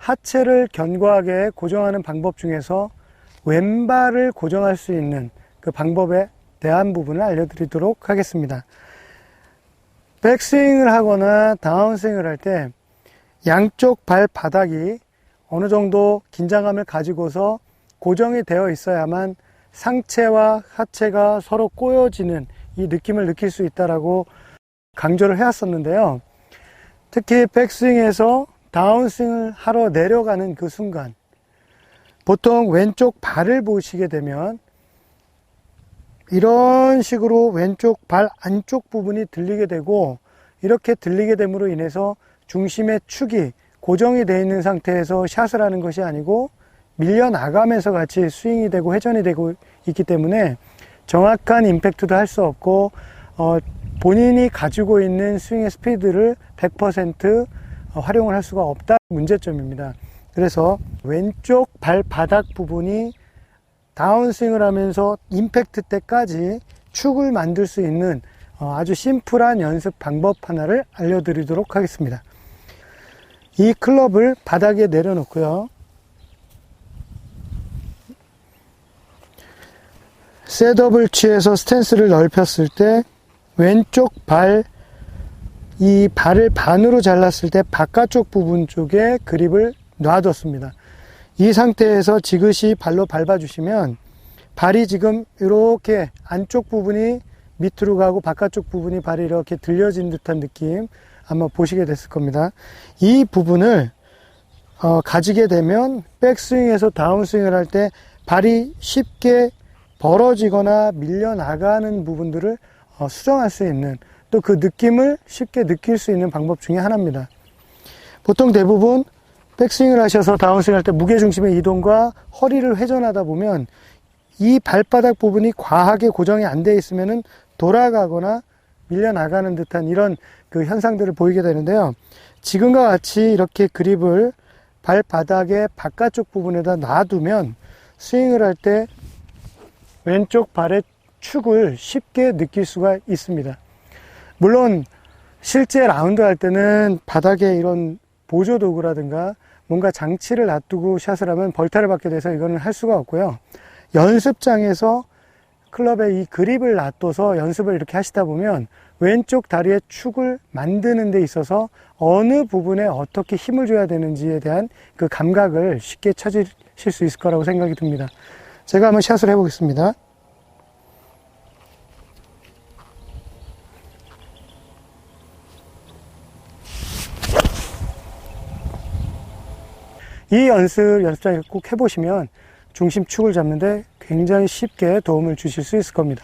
하체를 견고하게 고정하는 방법 중에서 왼발을 고정할 수 있는 그 방법에 대한 부분을 알려드리도록 하겠습니다. 백스윙을 하거나 다운스윙을 할 때 양쪽 발바닥이 어느 정도 긴장감을 가지고서 고정이 되어 있어야만 상체와 하체가 서로 꼬여지는 이 느낌을 느낄 수 있다라고 강조를 해왔었는데요. 특히 백스윙에서 다운스윙을 하러 내려가는 그 순간 보통 왼쪽 발을 보시게 되면 이런 식으로 왼쪽 발 안쪽 부분이 들리게 되고 이렇게 들리게 됨으로 인해서 중심의 축이 고정이 되어 있는 상태에서 샷을 하는 것이 아니고 밀려 나가면서 같이 스윙이 되고 회전이 되고 있기 때문에 정확한 임팩트도 할 수 없고 어, 본인이 가지고 있는 스윙의 스피드를 100% 활용을 할 수가 없다 문제점입니다. 그래서 왼쪽 발바닥 부분이 다운스윙을 하면서 임팩트 때까지 축을 만들 수 있는 어, 아주 심플한 연습 방법 하나를 알려드리도록 하겠습니다. 이 클럽을 바닥에 내려놓고요. 셋업을 취해서 스탠스를 넓혔을 때 왼쪽 발, 이 발을 반으로 잘랐을 때 바깥쪽 부분 쪽에 그립을 놔뒀습니다. 이 상태에서 지그시 발로 밟아주시면 발이 지금 이렇게 안쪽 부분이 밑으로 가고 바깥쪽 부분이 발이 이렇게 들려진 듯한 느낌 아마 보시게 됐을 겁니다. 이 부분을 어, 가지게 되면 백스윙에서 다운스윙을 할 때 발이 쉽게 벌어지거나 밀려나가는 부분들을 어, 수정할 수 있는 또 그 느낌을 쉽게 느낄 수 있는 방법 중에 하나입니다. 보통 대부분 백스윙을 하셔서 다운스윙 할 때 무게중심의 이동과 허리를 회전하다 보면 이 발바닥 부분이 과하게 고정이 안 돼 있으면은 돌아가거나 밀려나가는 듯한 이런 그 현상들을 보이게 되는데요. 지금과 같이 이렇게 그립을 발바닥의 바깥쪽 부분에다 놔두면 스윙을 할 때 왼쪽 발의 축을 쉽게 느낄 수가 있습니다. 물론 실제 라운드 할 때는 바닥에 이런 보조 도구라든가 뭔가 장치를 놔두고 샷을 하면 벌타를 받게 돼서 이거는 할 수가 없고요. 연습장에서 클럽에 이 그립을 놔둬서 연습을 이렇게 하시다 보면 왼쪽 다리의 축을 만드는 데 있어서 어느 부분에 어떻게 힘을 줘야 되는지에 대한 그 감각을 쉽게 찾으실 수 있을 거라고 생각이 듭니다. 제가 한번 샷을 해보겠습니다. 이 연습 연습장에 꼭 해보시면 중심축을 잡는데 굉장히 쉽게 도움을 주실 수 있을 겁니다.